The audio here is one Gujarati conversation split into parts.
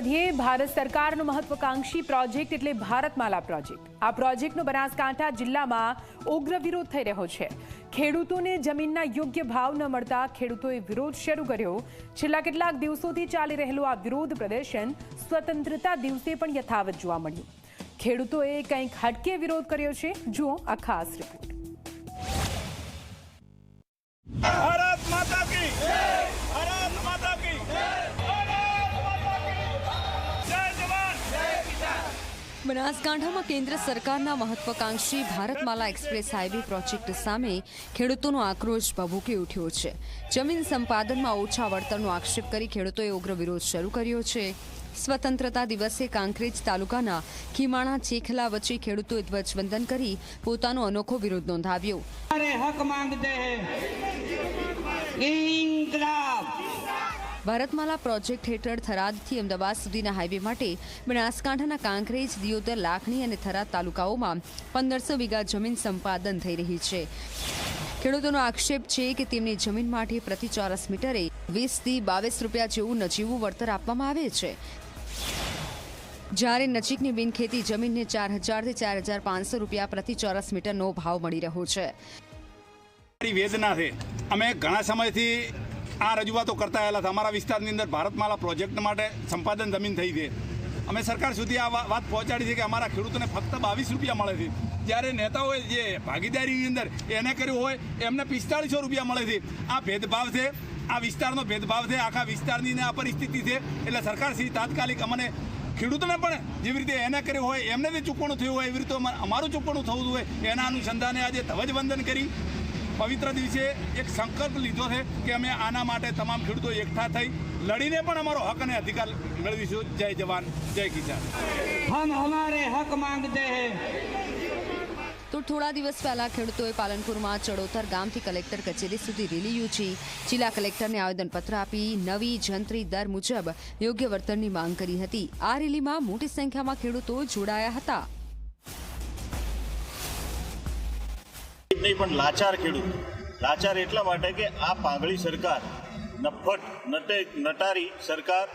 વધીએ ભારત સરકારનો મહત્વકાંક્ષી પ્રોજેક્ટ એટલે ભારતમાલા પ્રોજેક્ટ. આ પ્રોજેક્ટનો બનાસકાંઠા જિલ્લામાં ઉગ્ર વિરોધ થઈ રહ્યો છે. ખેડૂતોને જમીનના યોગ્ય ભાવ ન મળતા ખેડૂતોએ વિરોધ શરૂ કર્યો. છેલ્લા કેટલાક દિવસોથી ચાલી રહેલું આ વિરોધ પ્રદર્શન સ્વતંત્રતા દિવસે પણ યથાવત જોવા મળ્યું. ખેડૂતોએ કંઈક હટકે વિરોધ કર્યો છે. જુઓ આ ખાસ રિપોર્ટ બનાસકાંઠામાં કેન્દ્ર સરકારના મહત્વાકાંક્ષી ભારતમાલા એક્સપ્રેસ હાઇવે પ્રોજેક્ટ સામે ખેડૂતોનો આક્રોશ ભભૂકી ઉઠ્યો છે. જમીન સંપાદનમાં ઓછા વળતરનો આક્ષેપ કરી ખેડૂતોએ ઉગ્ર વિરોધ શરૂ કર્યો છે. સ્વતંત્રતા દિવસે કાંકરેજ તાલુકાના ખીમાણા ચેખલા વચ્ચે ખેડૂતોએ ધ્વજવંદન કરી પોતાનો અનોખો વિરોધ નોંધાવ્યો. ભારતમાલા પ્રોજેક્ટ હેઠળ થરાદથી અમદાવાદ સુધીના હાઈવે માટે બનાસકાંઠાના કાંકરેજ, દિયોદર, લાખણી અને થરાદ તાલુકાઓમાં પંદરસો વીઘા જમીન સંપાદન થઈ રહી છે. ખેડૂતોનો આક્ષેપ છે કે તેમની જમીન માટે પ્રતિ ચોરસ મીટરે વીસથી બાવીસ રૂપિયા જેવું નજીવું વળતર આપવામાં આવે છે. જ્યારે નજીકની બિનખેતી જમીનને ચાર હજારથી ચાર હજાર પાંચસો રૂપિયા પ્રતિ ચોરસ મીટરનો ભાવ મળી રહ્યો છે. વેદના છે. અમે ઘણા સમયથી આ રજૂઆતો કરતા આવેલા હતા. અમારા વિસ્તારની અંદર ભારતમાલા પ્રોજેક્ટ માટે સંપાદન જમીન થઈ છે. અમે સરકાર સુધી આ વાત પહોંચાડી છે કે અમારા ખેડૂતોને ફક્ત બાવીસ રૂપિયા મળે છે. જ્યારે નેતાઓએ જે ભાગીદારીની અંદર એને કર્યું હોય, એમને પિસ્તાળીસો રૂપિયા મળે છે. આ ભેદભાવ છે. આ વિસ્તારનો ભેદભાવ છે. આખા વિસ્તારની આ પરિસ્થિતિ છે. એટલે સરકાર શ્રી તાત્કાલિક અમને ખેડૂતોને પણ જેવી રીતે એને કર્યું હોય, એમને જે ચૂકવણું થયું હોય, એવી રીતે અમારું ચૂકવણું થવું હોય એના અનુસંધાને આજે ધ્વજવંદન કરી. પવિત્ર દિવસે એક સંકલ્પ લીધો છે કે અમે આના માટે તમામ ખેડૂતો એકઠા થઈ લડીને પણ અમારો હક અને અધિકાર મેળવીશું. જય જવાન જય કિસાન. હમ હમારે હક માંગ માંગતે તો થોડા દિવસ પહેલા ખેડૂતોએ પાલનપુરમાં ચડોતર ગામથી કલેક્ટર કચેરી સુધી રેલી યોજી. જિલ્લા કલેક્ટરને આવેદનપત્ર આપી નવી જંત્રી દર મુજબ યોગ્ય વર્તનની માંગ કરી હતી. આ રેલીમાં મોટી સંખ્યામાં ખેડૂતો જોડાયા હતા. નહીં, પણ લાચાર ખેડૂત. લાચાર એટલા માટે કે આ પાંગળી સરકાર નફટ, નટે, નટારી સરકાર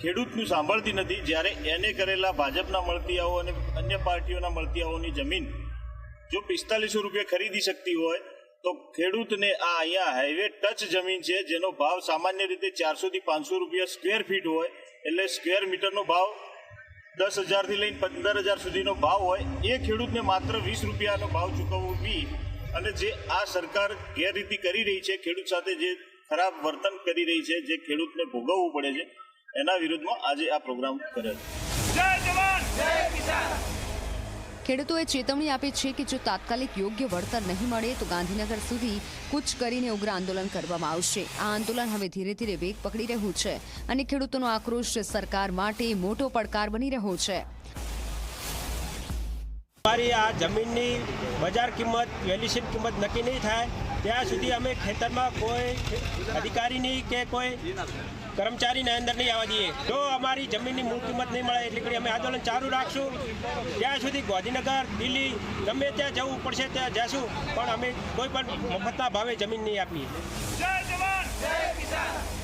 ખેડૂતનું સાંભળતી નથી. જ્યારે એને કરેલા ભાજપના મળતિયાઓ અને અન્ય પાર્ટીઓના મળતિયાઓની જમીન જો પિસ્તાલીસો રૂપિયા ખરીદી શકતી હોય, તો ખેડૂતને આ અહીંયા હાઈવે ટચ જમીન છે, જેનો ભાવ સામાન્ય રીતે ચારસોથી પાંચસો રૂપિયા સ્ક્વેર ફીટ હોય. એટલે સ્ક્વેર મીટરનો ભાવ દસ હજારથી લઈને પંદર હજાર સુધીનો ભાવ હોય. એ ખેડૂતને માત્ર વીસ રૂપિયાનો ભાવ ચૂકવવું બી અને જે આ સરકાર ગેરરીતિ કરી રહી છે ખેડૂત સાથે જે ખરાબ વર્તન કરી રહી છે જે ખેડૂતને ભોગવવું પડે છે એના વિરુદ્ધમાં આજે આ પ્રોગ્રામ કર્યો છે. જય જવાન! જય કિસાન! ખેડૂતોએ ચેતવણી આપી છે કે જો તાત્કાલિક યોગ્ય વળતર નહીં મળે તો ગાંધીનગર સુધી કૂચ કરીને ઉગ્ર આંદોલન કરવામાં આવશે. આ આંદોલન હવે ધીરે ધીરે વેગ પકડી રહ્યું છે અને ખેડૂતોનો આક્રોશ સરકાર માટે મોટો પડકાર બની રહ્યો છે. અમારી આ જમીનની બજાર કિંમત વેલ્યુશન કિંમત નક્કી નહીં થાય. ત્યાં સુધી અમે ખેતરમાં કોઈ અધિકારીની કે કોઈ કર્મચારીને અંદર નહીં આવવા દઈએ. જો અમારી જમીનની મૂળ કિંમત નહીં મળે એટલે કરી અમે આંદોલન ચાલુ રાખશું. ત્યાં સુધી ગાંધીનગર, દિલ્હી, ગમે ત્યાં જવું પડશે ત્યાં જશું. પણ અમે કોઈ પણ મફતના ભાવે જમીન નહીં આપીએ. જય જવાન! જય કિસાન!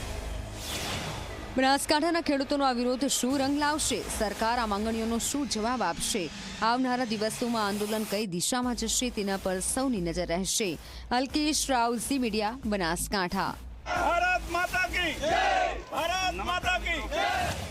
બનાસકાંઠાના ખેડૂતોનો આ વિરોધ શું રંગ લાવશે? સરકાર આ માંગણીઓનો શું જવાબ આપશે? આવનારા દિવસોમાં આંદોલન કઈ દિશામાં જશે તેના પર સૌની નજર રહેશે. અલ્કેશ રાવ મીડિયા, બનાસકાંઠા. ભારત માતા કી ભારત માતા કી